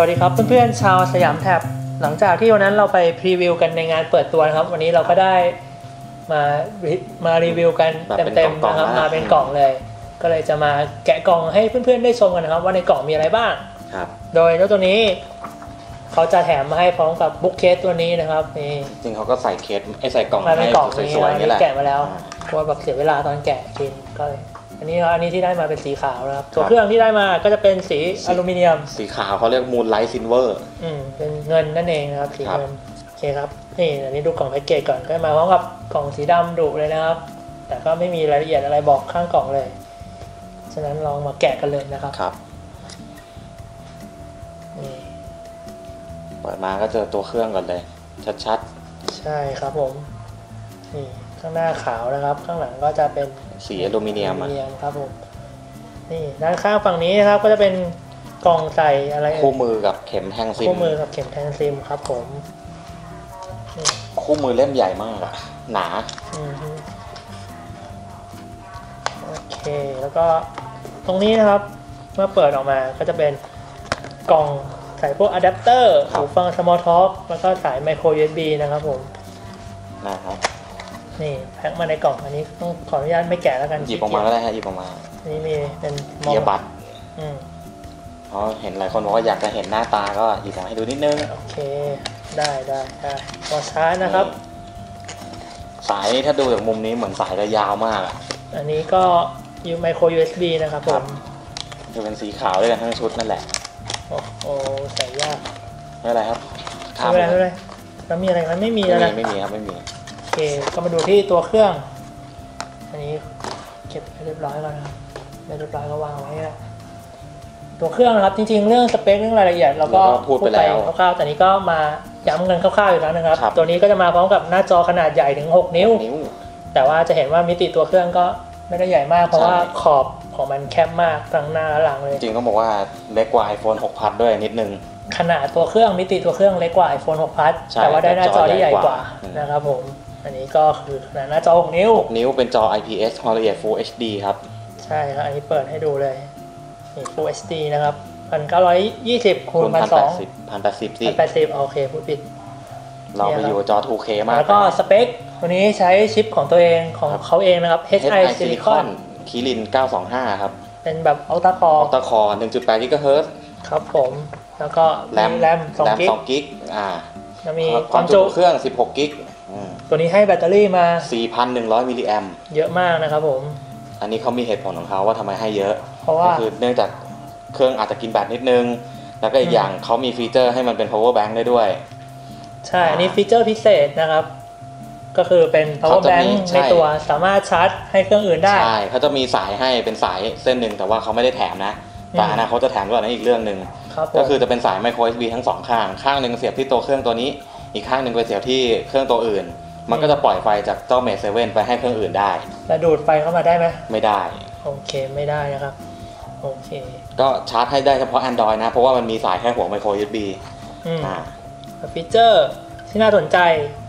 สวัสดีครับเพื่อนๆชาวสยามแท็บหลังจากที่วันนั้นเราไปพรีวิวกันในงานเปิดตัวนะครับ วันนี้เราก็ได้มารีมารีวิวกันแบบเป็นเต็มกล่ๆองๆนะครับนะมาเป็นกล่องเลย ก็เลยจะมาแกะกล่องให้เพื่อนๆได้ชมกันนะครับ ว่าในกล่องมีอะไรบ้างครับโดยเจ้าตัวนี้เขาจะแถมมาให้พร้อมกับบุ๊กเคสตัวนี้นะครับนี่จริงเขาก็ใส่เคสไอ้ใส่กล่องมาเป็นให้กล่องสนี้วยๆนะนี่แหละแกะมาแล้วอ่ากลัวแบบเสียเวลาตอนแกะกินก็เลย อันนี้ครับอันนี้ที่ได้มาเป็นสีขาวนะครับตัวครับเครื่องที่ได้มาก็จะเป็นสีอลูมิเนียม สีขาวเขาเรียกมูนไลท์ซินเวอร์อืมเป็นเงินนั่นเองนะครับสีครับเงินโอเคครับนี่อันนี้ดูกล่องแพ็กเกจก่อนก็มาพร้อมกับกล่องสีดำดุเลยนะครับ แต่ก็ไม่มีรายละเอียดอะไรบอกข้างกล่องเลย ฉะนั้นลองมาแกะกันเลยนะครับครับนี่เปิดมาก็เจอตัวเครื่องก่อนเลย ชัดใช่ครับผมนี่ข้างหน้าขาวนะครับ ข้างหลังก็จะเป็นๆ สีอลูมิเนียมออะลูมิเนียมครับผมนี่ด้านข้างฝั่งนี้นะครับก็จะเป็นกล่องใส่อะไรเอ่ยคู่มือกับเข็มแทงซิมคู่มือกับเข็มแทนซิมครับผมนี่คู่มือเล่มใหญ่มากอะหนาอืมฮึโอเคแล้วก็ตรงนี้นะครับเมื่อเปิดออกมาก็จะเป็นกล่องใส่พวกอะแดปเตอร์ครับหูฟัง Small Talk แล้วก็สาย Micro USB นะครับผมนะครับ นี่แพ็คมาในกล่องอันนี้ต้องขออนุญาตไม่แกะแล้วกันหยิบออกมาก็ได้ฮะหยิบออกมาอันนี่มีเป็นเกียร์บัตรอืมเพราะเห็นหลายคนบอกว่าอยากจะเห็นหน้าตาก็หยิบออกมาให้ดูนิดนึงโอเค ได้ได้ได้พอชาร์จนะครับ สายนี่ถ้าดูจากมุมนี้เหมือนสายจะยาวมากอะอันนี้ก็ยู Micro USB นะครับผครัมบจะเป็นสีขาวด้วยกันทั้งชุดนั่นแหละ โอ้โหใส่ยากไม่เป็นไรครับไม่เป็นไรไม่เป็นไรแล้วมีอะไรไหมันไม่มีไม่แล้วมีนะไม่มีครับไม่มีโอ เคก็มาดูที่ตัวเครื่อง อันนี้เก็บให้เรียบร้อยก่อนนะครับไม่เรียบร้อยก็วางไว้นะตัวเครื่องนะครับจริงๆ เรื่องสเปคเรื่องรายละเอียดเราก็เราก็พูดไปแล้วคร่าวๆแต่นี้ก็มาย้ำกันคร่าวๆอีกแล้วนะครับครับ ตัวนี้ก็จะมาพร้อมกับหน้าจอขนาดใหญ่ถึง6นิ้วนิ้ว แต่ว่าจะเห็นว่ามิติตัวเครื่องก็ไม่ได้ใหญ่มากเพราะใช่ว่าขอบของมันแคบมากทั้งหน้าและหลังเลย จริงๆก็บอกว่าเล็กกว่า iPhone 6พัดด้วยนิดนึง ขนาดตัวเครื่องมิติตัวเครื่องเล็กกว่า iPhone 6 Plus ใช่แต่ว่าได้หน้าจอที่ใหญ่กว่าอืมนะครับผม อันนี้ก็คือขนาดหน้าจอ 6 นิ้วนิ้วเป็นจอ IPS ความละเอียด Full HD ครับ ใช่ครับ อันนี้เปิดให้ดูเลยนี่ Full HD นะครับ 1920คูณพันแปด1200สิบพันแปดสิบสิ1080โอเคพูดผิด เราไปอยู่กับจอ 2K มาก แล้วก็สเปค ตัวนี้ใช้ชิปของตัวเองของเขาเองนะครับ HI HI Silicon Silicon คิริน 925 ครับ เป็นแบบ Ultra Core ออ t ต c คอร์1.8 GHz ครับผม แล้วก็แรมแรมแรม2กิก2กิก อ่าแล้วมีคาวความมจุจุเครื่อง 16กิกอืม ตัวนี้ให้แบตเตอรี่มา 4,100 มิลลิแอมเยอะมากนะครับผม อันนี้เขามีเหตุผลของเขาว่าทำไมให้เยอะ เพราะก็ว่าคือเนื่องจากเครื่องอาจจะกินแบตนิดนึง แล้วก็อีอืกมอย่างเขามีฟีเจอร์ให้มันเป็น power bank ได้ด้วย ใช่ อันนี้ฟีเจอร์พิเศษนะครับ ก็คือเป็น power เขาจะ bank มีใช่ในตัวสามารถชาร์จให้เครื่องอื่นได้ ใช่เขาจะมีสายให้เป็นสายเส้นหนึ่งแต่ว่าเขาไม่ได้แถมนะแต่อืมอนาคตจะแถมด้วยนั้นอีกเรื่องหนึ่งครับผมก็คือจะเป็นสาย micro USB ทั้งสองข้าง ข้างหนึ่งเสียบที่ตัวเครื่องตัวนี้ อีกข้างหนึ่งไปเสียบที่เครื่องตัวอื่น มันก็จะปล่อยไฟจากเจ้าเม e เซเว่นไปให้เครื่องอื่นได้ แล้วดูดไฟเข้ามาได้ไหมไม่ได้ โอเคไม่ได้นะครับ โอเค ก็ชาร์จให้ได้เฉพาะ Android นะ เพราะว่ามันมีสายแค่หัว micro USB อืมอ่า ฟีเจอร์ที่น่าสนใจ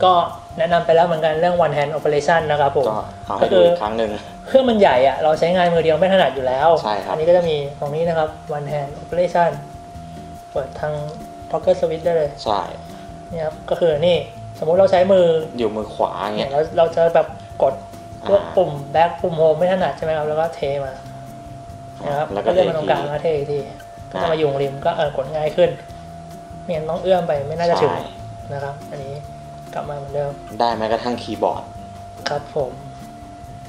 ก็แนะนำไปแล้วเหมือนกันเรื่อง one hand operation นะครับผม ก็เอาให้ดูอีกครั้งหนึ่ง เครื่องมันใหญ่อะเราใช้งานมือเดียวไม่ถนัดอยู่แล้ว ใช่ครับ อันี้ก็จะมีตรงนี้นะครับ one hand operation เปิดทาง toggle switch ได้เลย ใช่ นี่ครับ ก็คือนี่ สมมุติเราใช้มืออยู่มือขวาอย่างเนี่เงี้ยยเราเราจะแบบกดพวกอ่าปุ่มแบ็คปุ่มโฮมไม่ถนัดใช่ไหมครับแล้วก็เทมานะครับแล้วก็ก็เลื่อนมาตรงกลางเทแล้วเทอีกทีก็อ่าจะมาอยู่ตรงริมก็เออกดง่ายขึ้นไม่งั้นต้องเอื้อมไปไม่น่าจะถึงใช่นะครับ อันนี้กลับมาเหมือนเดิม ได้แม้กระทั่งคีย์บอร์ด ครับผม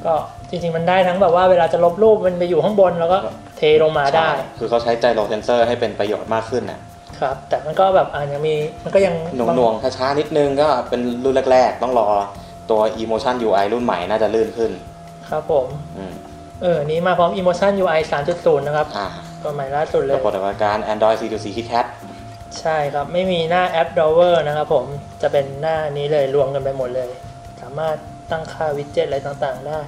ก็จริงๆมันได้ทั้งแบบว่าเวลาจะลบรูปมันไปอยู่ข้างบนแล้วก็เทลงมาได้ใช่คือเขาใช้ใจโลเซนเซอร์ให้เป็นประโยชน์มากขึ้นน่ะ ครับ แต่มันก็แบบอ่ายังมีมันก็ยังหน่วงหน่วงๆช้าๆนิดนึงก็เป็นรุ่นแรก ๆ ต้องรอตัว Emotion UI รุ่นใหม่น่าจะลื่นขึ้น ครับผมอืมเออนี้มาพร้อม Emotion UI 3.0 นะครับอ่าตัวใหม่ล่าสุดเลระยบบปฏิบัติการ Android 4.4 KitKat ใช่ครับ ไม่มีหน้าแอป Drawer นะครับผมจะเป็นหน้านี้เลยรวมกันไปหมดเลย สามารถตั้งค่าวิดเจ็ตอะไรต่างๆได้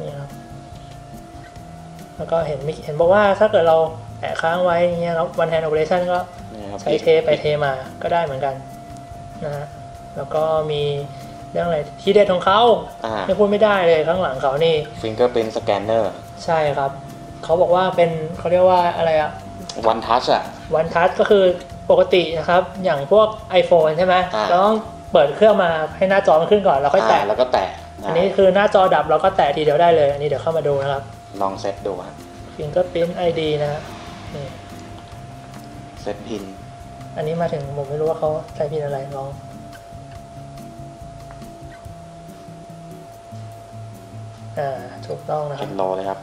นี่ครับแล้วก็เห็นมีเห็นบอกว่าถ้าเกิดเรา แอบค้างไว้อย่างเงี้ยครับ one hand operation ก็นี่ครับใช้เทไปเทมาก็ได้เหมือนกันนะฮะแล้วก็มีเรื่องอะไรที่เด็ดของเขาอ่าไม่พูดไม่ได้เลยข้างหลังเขานี่ Fingerprint Scanner ใช่ครับ เขาบอกว่าเป็นเขาเรียกว่าอะไรอะวันทัชอะวันทัชก็คือปกตินะครับ อย่างพวก iPhone ใช่ไหมอ่าเราต้องเปิดเครื่องมาให้หน้าจอมันขึ้นก่อนแล้วค่อยแตะอ่าแล้วก็แตะอันนี้คือหน้าจอดับเราก็แตะทีเดียวได้เลย อันนี้เดี๋ยวเข้ามาดูนะครับ ลองเซตดูครับ Fingerprint ID นะฮะนี่ เซตพิน อันนี้มาถึงผมไม่รู้ว่าเขาใช้พินอะไรลองอ่าถูกต้องนะคพิรับนโลเลยครับ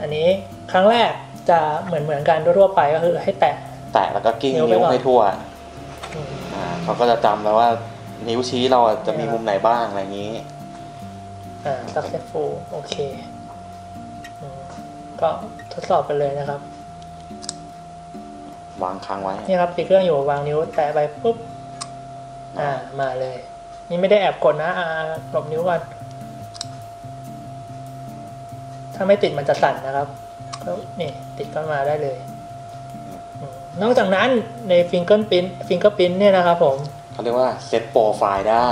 อันนี้ครั้งแรกจะเหมือนเหมือนกันทั่วๆไปก็คือให้แตะ แตะแล้วก็กิ้งนิ้วไปนิ้วก่อนให้ทั่วอืมอ่าเขาก็จะจำแล้วว่านิ้วชี้เราอะจะมีมุมไหนบ้างอะไรอย่างนี้ อ่า successful โอเคอืม ก็ทดสอบกันเลยนะครับ วางค้างไว้ นี่ครับติดเครื่องอยู่วางนิ้วแตะไปปุ๊บ อ่ามาเลย นี่ไม่ได้แอบกดนะอ่าหลบนิ้วก่อน ถ้าไม่ติดมันจะสั่นนะครับก็นี่ติดก็มาได้เลยอืมนอกจากนั้นใน Fingerprint Fingerprint เนี่ยนะครับผมเขาเรียกว่าเซตโปรไฟล์ได้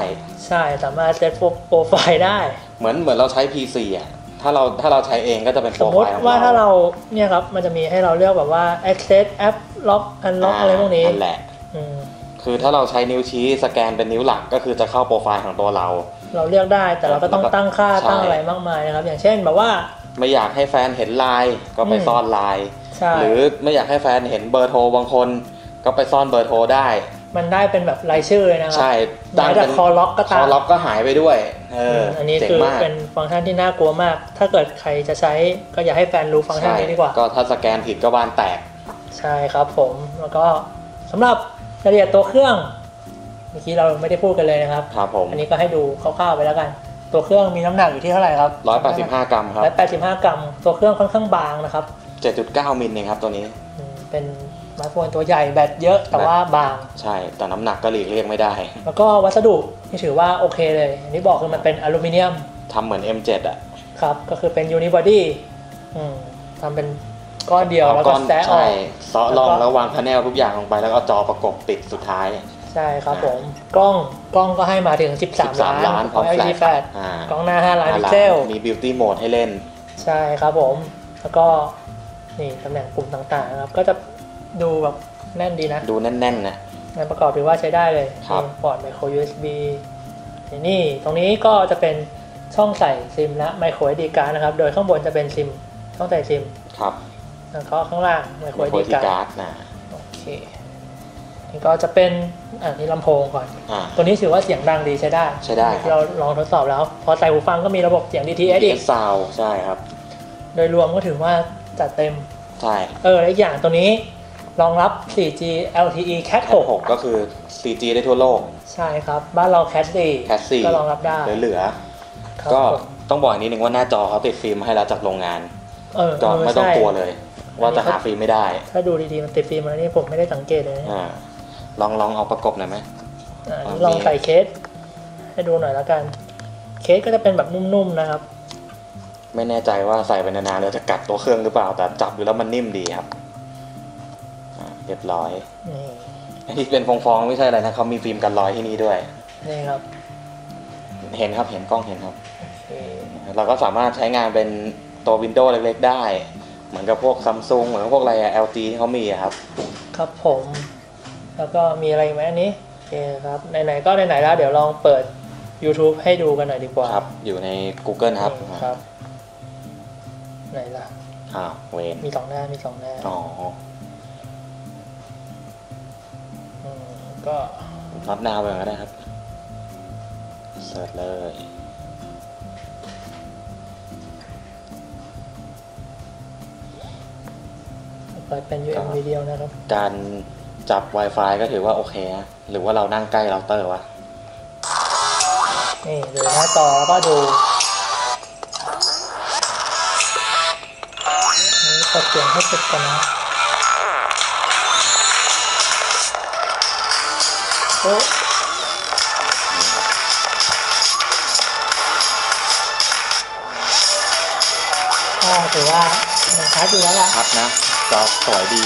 ใช่สามารถเซตโปรไฟล์ได้ เหมือนเหมือนเราใช้ PC อะ ถ้าเราถ้าเราใช้เองก็จะเป็นโปสรมมไฟติล์ของว่าถ้าเราเราเนี่ยครับมันจะมีให้เราเลือกแบบว่า access app lock unlock อะไรพวกนี้นั่นแหละ อืมคือถ้าเราใช้นิ้วชี้สแกนเป็นนิ้วหลักก็คือจะเข้าโปรไฟล์ของตัวเรา เราเลือกได้แต่เราก็ต้องตั้งค่าใช่ ตั้งอะไรมากมายนะครับ อย่างเช่นแบบว่า ไม่อยากให้แฟนเห็นไลน์ก็ไปอืม ซ่อนไลน์ ใช่หรือไม่อยากให้แฟนเห็นเบอร์โทรบางคน ก็ไปซ่อนเบอร์โทรได้ มันได้เป็นแบบรายชื่อเลยนะครัใช่แม้แต่คอล็อกก็คตาอมล็อกก็หายไปด้วยเอออันนี้เจ๋งคือมากเป็นฟังก์ชันที่น่ากลัวมาก ถ้าเกิดใครจะใช้ก็อย่าให้แฟนรู้ฟังก์ชันใช่นี้ดีกว่า ก็ถ้าสแกนผิดก็บานแตก ใช่ครับผมแล้วก็สำหรับรายละเอียดตัวเครื่องเมื่อกี้เราไม่ได้พูดกันเลยนะครับครับผมอันนี้ก็ให้ดูคร่าวๆไปแล้วกัน ตัวเครื่องมีน้ำหนักอยู่ที่เท่าไหร่ครับ185 กรัมครับร้อยแปดสิบห้ากรัม ตัวเครื่องค่อนข้างบางนะครับ7.9มิลเองครับตัวนี้อืมเป็น สมาร์ทโฟนตัวใหญ่แบตเยอะแต่ว่าบาง ใช่ แต่น้ำหนักก็หลีกเลี่ยงไม่ได้ แล้วก็วัสดุที่ถือว่าโอเคเลยอันนี้บอกคือมันเป็นอลูมิเนียมทำเหมือน M7 อะ ครับ ก็คือเป็นยูนิบอดี้ทำเป็นก้อนเดียวเอาแล้วก้ก็อนแซะออใช่กเซาะลองแล้ววางพาแนลทุกอย่างลงไปแล้วก็เอาจอประกบปิดสุดท้าย ใช่ครับผม กล้องกล้องก็ให้มาถึง 13 ล้าน13ล้านพร้อมของแฟล LG ช Flash อ่ากล้องหน้า 5 ล้านพิก5เซล มีบิวตี้โหมดให้เล่น ใช่ครับผม แล้วก็นี่ตำแหน่งปุ่มต่างๆนะครับ ก็จะ ดูแบบแน่นดีนะ ดูแน่นๆนะงานประกอบถือว่าใช้ได้เลยครับมีพอร์ต micro USB นี่ ตรงนี้ก็จะเป็นช่องใส่ซิมและ micro SD card นะครับ โดยข้างบนจะเป็นซิม ช่องใส่ซิม ครับ แล้วก็ข้างล่าง micro โค SD ที่ card การ์ดนะโอเคนี่ก็จะเป็นอ่านี่ลำโพงก่อนอ่าตัวนี้ถือว่าเสียงดังดีใช้ได้ ใช้ได้ครับเราลองทดสอบแล้ว พอใส่หูฟังก็มีระบบเสียง DTS อีกซาวใช่ครับ โดยรวมก็ถือว่าจัดเต็ม ใช่ เออ และอีกอย่างตัวนี้ รองรับ 4G LTE Cat แคท6ก็คือ 4G ได้ทั่วโลก6ใช่ครับ บ้านเรา Cat แคท4ก็รองรับได้4เหลือครับๆก็ผมต้องบอกอีกนิดนึงว่าหน้าจอเขาติดฟิล์มมาให้แล้วจากโรงงานเออก็เออไม่ต้องใช่กลัวเลย ว่าจะหาฟิล์มไม่ได้ ถ้าดูดีๆมันติดฟิล์มมาแล้วนี่ผมไม่ได้สังเกตเลยนะอ่าลองลองเอาประกบหน่อยไหมอ่าโอเคลองใส่เคส ให้ดูหน่อยแล้วกัน เคสก็จะเป็นแบบนุ่มๆนะครับ ไม่แน่ใจว่าใส่ไปนานๆแล้วจะกัดตัวเครื่องหรือเปล่าแต่จับดูแล้วมันนิ่มดีครับอ่า เรียบร้อยนี่อันนี้เป็นฟองๆไม่ใช่อะไรนะเขามีฟิล์มกันรอยที่นี่ด้วย นี่ครับ เห็นครับเห็นกล้องเห็นครับโอเคเราก็สามารถใช้งานเป็นตัววินโดว์เล็กๆได้ เหมือนกับพวกซัมซุงเหมือนกับพวกอะไรอะ LG ที่เขามีอะครับ ครับผม แล้วก็มีอะไรอีกไหมอันนี้โอเคครับ ไหนๆก็ไหนๆแล้วเดี๋ยวลองเปิด YouTube ให้ดูกันหน่อยดีกว่าครับ อยู่ใน Google ครับนี่ครับ ไหนล่ะ อ้าวเวนมีสองหน้ามีสองหน้า อ๋อ ก็นับนาวไปก่อนก็ได้ครับเสิร์ชเลยเปิดเป็น UMV เดียวนะครับ การจับ Wi-Fi ก็ถือว่าโอเคนะหรือว่าเรานั่งใกล้เราเตอร์วะ นี่ดูหน้าจอแล้วก็ดูนี่กดเสียงให้สุดกันนะ โอ้ก็ถือว่ามันชัดอยู่แล้วล่ะชัดนะจอสวยดี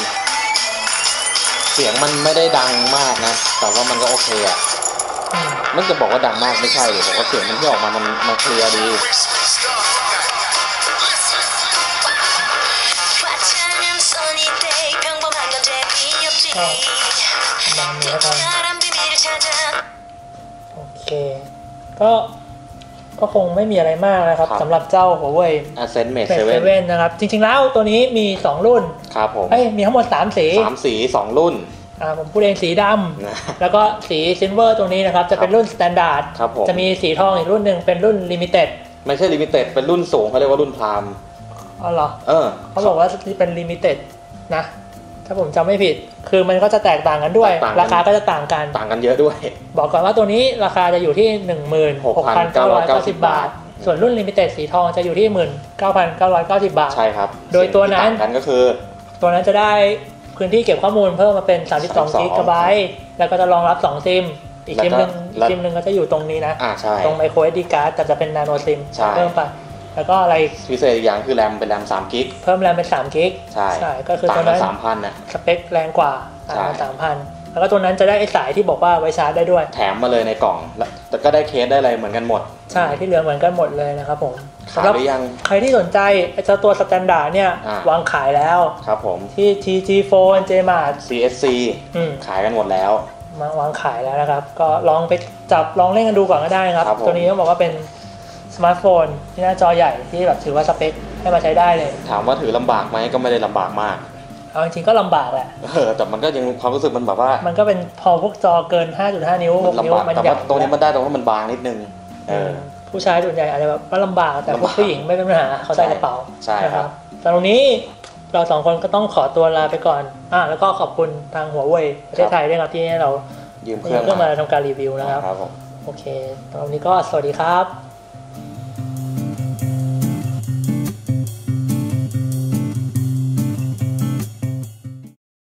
เสียงมันไม่ได้ดังมากนะ แต่ว่ามันก็โอเคอะอืมมันจะบอกว่าดังมากไม่ใช่เลยบอกว่าเสียงมันที่ออกมามันมันเคลียร์ดี Watching so 닉ก็ประมาณนี้แล้วกัน ก็ก็คงไม่มีอะไรมากนะครับสำหรับเจ้า Huawei Ascend Mate Mate 7 7นะครับ จริงๆแล้วตัวนี้มี 2 รุ่นครับผมเอ้ยมีทั้งหมด 3 สีสามสีสองรุ่นอ่าผมพูดเองสีดนะำแล้วก็สีซิลเวอร์ตรงนี้นะครับ จะเป็นรุ่นสแตนดาร์ดครับผมจะมีสีทองอีกรุ่นหนึ่งเป็นรุ่นลิมิเต็ดไม่ใช่ลิมิเต็ดเป็นรุ่นสูงเขาเรียกว่ารุ่นพรามอ๋อเหรอเออเขาบอกว่าเป็นลิมิเต็ดนะ ถ้าผมจำไม่ผิด คือมันก็จะแตกต่างกันด้วยแตกต่างกันราคาก็จะต่างกัน ต่างกันเยอะด้วย บอกก่อนว่าตัวนี้ราคาจะอยู่ที่ 16,990 บาท ส่วนรุ่นลิมิเต็ดสีทองจะอยู่ที่ 19,990 บาท ใช่ครับ โดยตัวนั้นสิ่งที่ต่างกันก็คือ ตัวนั้นจะได้พื้นที่เก็บข้อมูลเพิ่มมาเป็น 32 32กิกะไบต์แล้วก็จะรองรับ 2 ซิม อีกซิมหนึ่งอีกแล้วก็ซิมหนึ่งก็จะอยู่ตรงนี้นะอ่าใช่ตรงไมโคร SD card แต่จะเป็นนาโนซิมใช่เพิ่มไป แล้วก็อะไรพิเศษอีกอย่างคือแรมเป็นแรม3กิกเพิ่มแรมเป็น3กิกใช่ใช่ก็คือต่าตังวกันนั้นสามพันนะสเปคแรงกว่าใช่สามพันแล้วก็ตัวนั้นจะได้ไอ้สายที่บอกว่าไว้ชาร์จได้ด้วย แถมมาเลยในกล่องแล้วแต่ก็ได้เคสได้อะไรเหมือนกันหมด ใช่ที่เหลือเหมือนกันหมดเลยนะครับผมขายสำหรับหรือยังใครที่สนใจไอ้เจ้าตัวสแตนดาร์ดเนี่ยอ่าวางขายแล้วครับผมที่ TG Phone JMart CSC อืมขายกันหมดแล้วมาวางขายแล้วนะครับ ก็ลองไปจับลองเล่นกันดูก่อนก็ได้นะครับครับผมตัวนี้ต้องบอกว่าเป็น สมาร์ทโฟนที่หน้าจอใหญ่ที่แบบถือว่าสเปคให้มาใช้ได้เลย ถามว่าถือลำบากไหมก็ไม่ได้ลำบากมาก เอาจริงๆก็ลำบากแหละ เออแต่มันก็ยังความรู้สึกมันแบบว่ามันก็เป็นพอพวกจอเกิน 5.5 นิ้วมัน6นิ้วลำบากมันแต่ใหญ่ว่าตรงนี้มันได้ตรงที่มันบางนิดนึง เออ ผู้ชายส่วนใหญ่อาจจะแบบว่าลำบากแต่พวกลำบากผู้หญิงไม่เป็นปัญหาเขาใส่กระเป๋าใช่ครับ นะแต่ตรงนี้เราสองคนก็ต้องขอตัวลาไปก่อนอะแล้วก็ขอบคุณทางหัวเว่ยประเทศไทยด้วยครับที่ให้เรายืมเคมีรื่องเครื่องมาทำการรีวิวนะครับ ครับผม โอเคตอนนี้ก็สวัสดีครับ